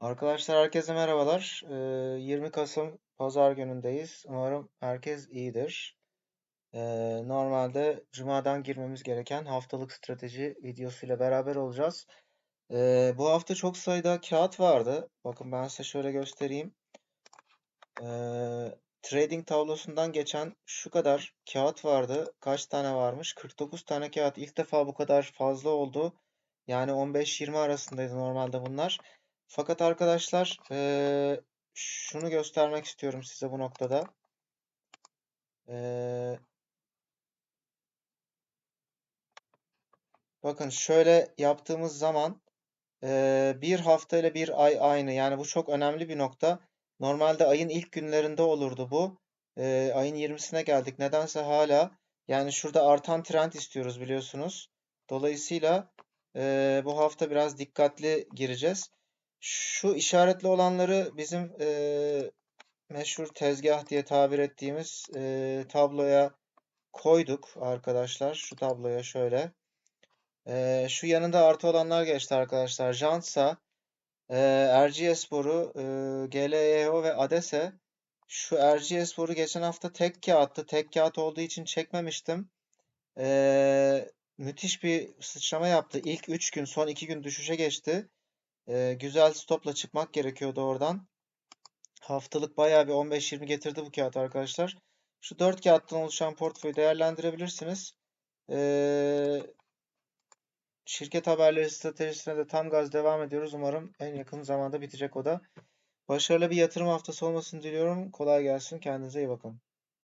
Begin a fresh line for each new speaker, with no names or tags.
Arkadaşlar herkese merhabalar. Ee, 20 Kasım Pazar günündeyiz. Umarım herkes iyidir. Ee, normalde Cuma'dan girmemiz gereken haftalık strateji videosuyla beraber olacağız. Ee, bu hafta çok sayıda kağıt vardı. Bakın ben size şöyle göstereyim. Ee, trading tablosundan geçen şu kadar kağıt vardı. Kaç tane varmış? 49 tane kağıt. İlk defa bu kadar fazla oldu. Yani 15-20 arasındaydı normalde bunlar. Fakat arkadaşlar eee, şunu göstermek istiyorum size bu noktada. Eee, bakın şöyle yaptığımız zaman eee, bir hafta ile bir ay aynı. Yani bu çok önemli bir nokta. Normalde ayın ilk günlerinde olurdu bu. Eee, ayın 20'sine geldik. Nedense hala yani şurada artan trend istiyoruz biliyorsunuz. Dolayısıyla eee, bu hafta biraz dikkatli gireceğiz. Şu işaretli olanları bizim eee, meşhur tezgah diye tabir ettiğimiz eee, tabloya koyduk arkadaşlar. Şu tabloya şöyle. Eee, şu yanında artı olanlar geçti arkadaşlar. Jansa, eee Erciyesspor'u, eee GLEO ve ADESE. Şu Erciyesspor'u geçen hafta tek kağıttı. Tek kağıt olduğu için çekmemiştim. Eee, müthiş bir sıçrama yaptı. İlk 3 gün, son 2 gün düşüşe geçti. Eee, güzel stopla çıkmak gerekiyordu oradan. Haftalık bayağı bir 15-20 getirdi bu kağıt arkadaşlar. Şu 4 kağıttan oluşan portföyü değerlendirebilirsiniz. Eee, şirket haberleri stratejisine de tam gaz devam ediyoruz. Umarım en yakın zamanda bitecek o da. Başarılı bir yatırım haftası olmasını diliyorum. Kolay gelsin. Kendinize iyi bakın.